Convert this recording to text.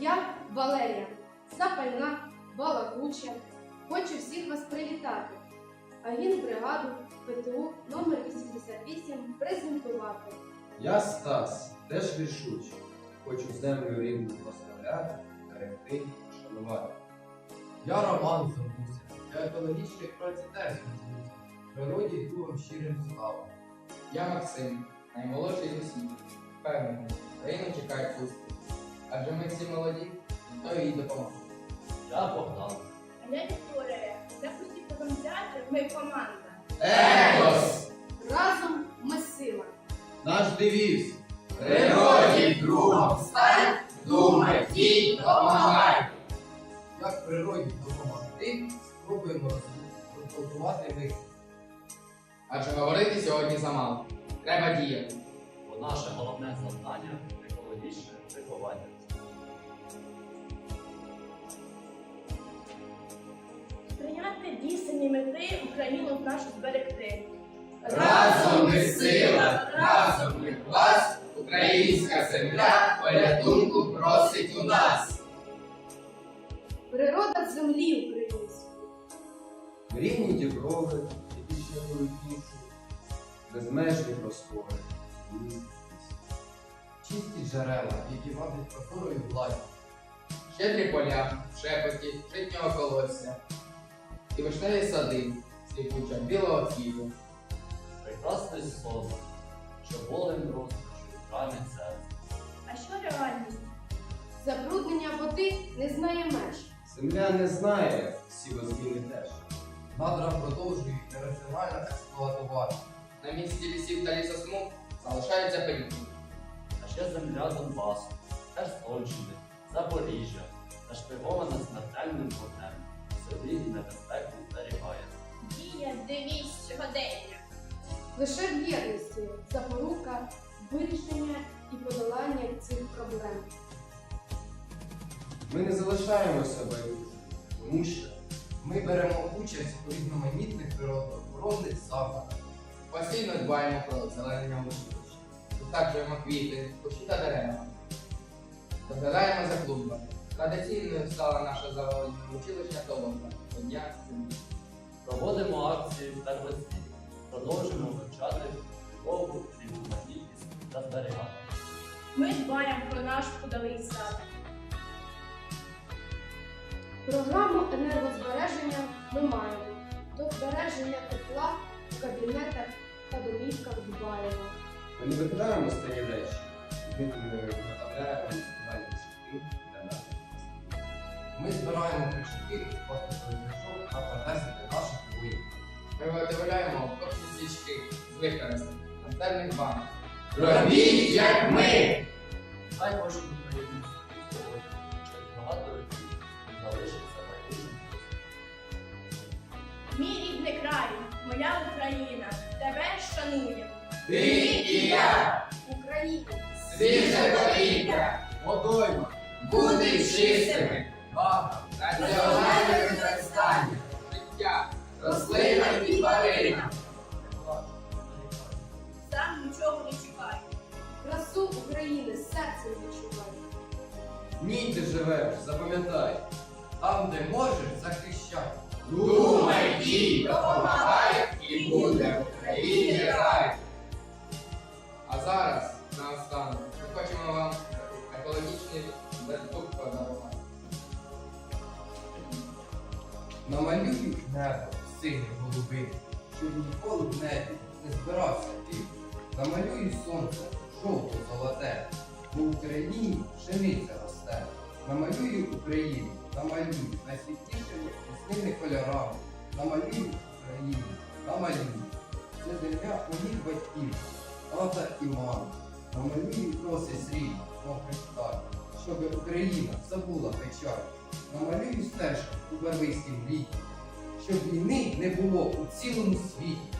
Я Валерія, запальна, балакуча. Хочу всіх вас привітати. Агітбригаду ПТУ номер 88 презентувати. Я Стас, теж рішучий. Хочу землю рідну прославляти, берегти, шанувати. Я Роман Забуся. Я екологічний праці теж. Природі другом щирим слава. Я Максим, наймолодший з усіх. Впевнений, країну чекають успіх. Адже ми всі молоді, то їй допомогти. Я Богдан. А я Вікторія. Де усі потенціати, ми команда. Екос! Разом ми сила. Наш девіз Природі другом стань, думай, дій, допомагай! Як природі допомогти, спробуємо розбудувати ми. Адже говорити сьогодні замало. Треба діяти. Бо наше головне завдання екологічне виховання. Прийняти дійсні мети Україну нашу зберегти. Разом ми сила, разом ми клас, українська земля порятунку просить у нас. Природа землі української. рівні діброви, які душу, безмежні простори. Чисті джерела, які вабять прозорою владі. Щедрі поля, в шепоті, житнього колосся. І вишневі сади, сліпуча білого цвіту. Прекрасний сон, що болем розпачу ранить серце. А що реальність? Забруднення води не знає меж. Земля не знає, всі зміни теж. Надра продовжують нераціонально експлуатувати. На місці лісів та лісосмуг залишаються пеньки. Ще земля Донбасу, Херсонщини, Запоріжжя, нашпигована смертельним вогнем. Собі небезпеку зберігає. Дія, девіз, сьогодення. Лише в єдності запорука вирішення і подолання цих проблем. Ми не залишаємося байдужими, тому що Ми беремо участь у різноманітних природоохоронних заходах. Постійно дбаємо про зеленення училища. Висаджуємо квіти, кущі та дерева. Доглядаємо за клумбами. Традиційною стала наша заводня училищна колонка до Дня землі. Проводимо акції первоцвіт. Продовжуємо вивчати любову, різноманітність та зберігати. Ми дбаємо про наш удалий сад. Програму енергозбереження ми маємо. До збереження тепла в кабінетах та домівках дбаємо. Ми не викидаємо старі речі, ми виготовляємо фестивальні світи для наших. Ми збираємо кришки з пластикових та та для наших воїнів. Ми виготовляємо копні свічки з використанням консервних банок. Робіть, як ми! Дай кожен Ти і я! Україна! Свіже повітря! Водойма, Бути чистими! бага, Національне використання! Життя! Рослина і тварина! Сам нічого не чекаю. Красу України серцем відчувай. Ні, ти живеш, запам'ятай. там, де можеш, захищай. Думай, дій, допомагай і буде в Україні рай! А зараз, наостанок, ми хочемо вам екологічний вертук подарувати. Намалюю небо синє голубим, щоб ніколи в небі не збирався ти. Намалюю сонце жовто золоте, бо в Україні пшениця росте. Намалюю Україну, намалюю найсвітлішими ясними кольорами. Намалюю Україну, намалюю. Це земля моїх батьків, тата і мами. Намалюю проси сріб, мов хреста, щоб Україна забула печаль. Намалюю стежку у барвистім літі, щоб війни не було у цілому світі.